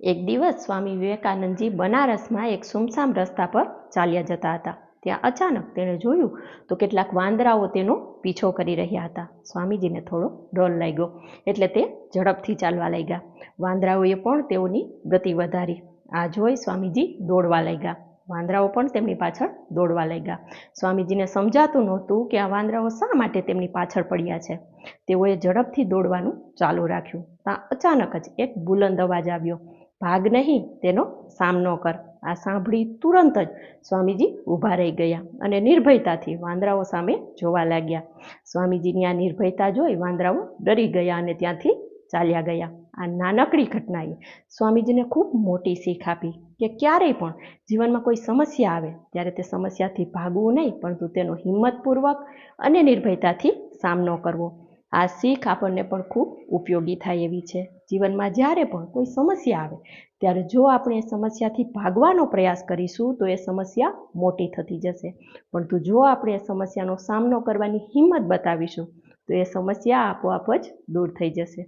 એક દિવસ સ્વામી વિવેકાનંદજી બનારસમાં એક સુમસામ રસ્તા પર ચાલ્યા જતા હતા. ત્યાં અચાનક તેણે જોયું તો કેટલાક વાંદરાઓ તેનો પીછો કરી રહ્યા હતા. સ્વામીજીને થોડો ડર લાગ્યો એટલે તે ઝડપથી ચાલવા લાગ્યા. વાંદરાઓએ પણ તેઓની ગતિ વધારી. આ જોઈ સ્વામીજી દોડવા લાગ્યા. વાંદરાઓ પણ તેમની પાછળ દોડવા લાગ્યા. સ્વામીજીને સમજાતું નહોતું કે આ વાંદરાઓ શા માટે તેમની પાછળ પડ્યા છે. તેઓએ ઝડપથી દોડવાનું ચાલુ રાખ્યું. ત્યાં અચાનક જ એક બુલંદ અવાજ આવ્યો. ભાગ નહીં, તેનો સામનો કર. આ સાંભળી તુરંત જ સ્વામીજી ઊભા રહી ગયા અને નિર્ભયતાથી વાંદરાઓ સામે જોવા લાગ્યા. સ્વામીજીની આ નિર્ભયતા જોઈ વાંદરાઓ ડરી ગયા અને ત્યાંથી ચાલ્યા ગયા. આ નાનકડી ઘટનાએ સ્વામીજીને ખૂબ મોટી શીખ આપી કે ક્યારેય પણ જીવનમાં કોઈ સમસ્યા આવે, ત્યારે તે સમસ્યાથી ભાગવું નહીં, પરંતુ તેનો હિંમતપૂર્વક અને નિર્ભયતાથી સામનો કરવો. આ શીખ આપણને પણ ખૂબ ઉપયોગી થાય એવી છે. જીવનમાં જ્યારે પણ કોઈ સમસ્યા આવે, ત્યારે જો આપણે એ સમસ્યાથી ભાગવાનો પ્રયાસ કરીશું, તો એ સમસ્યા મોટી થતી જશે. પરંતુ જો આપણે એ સમસ્યાનો સામનો કરવાની હિંમત બતાવીશું, તો એ સમસ્યા આપોઆપ જ દૂર થઈ જશે.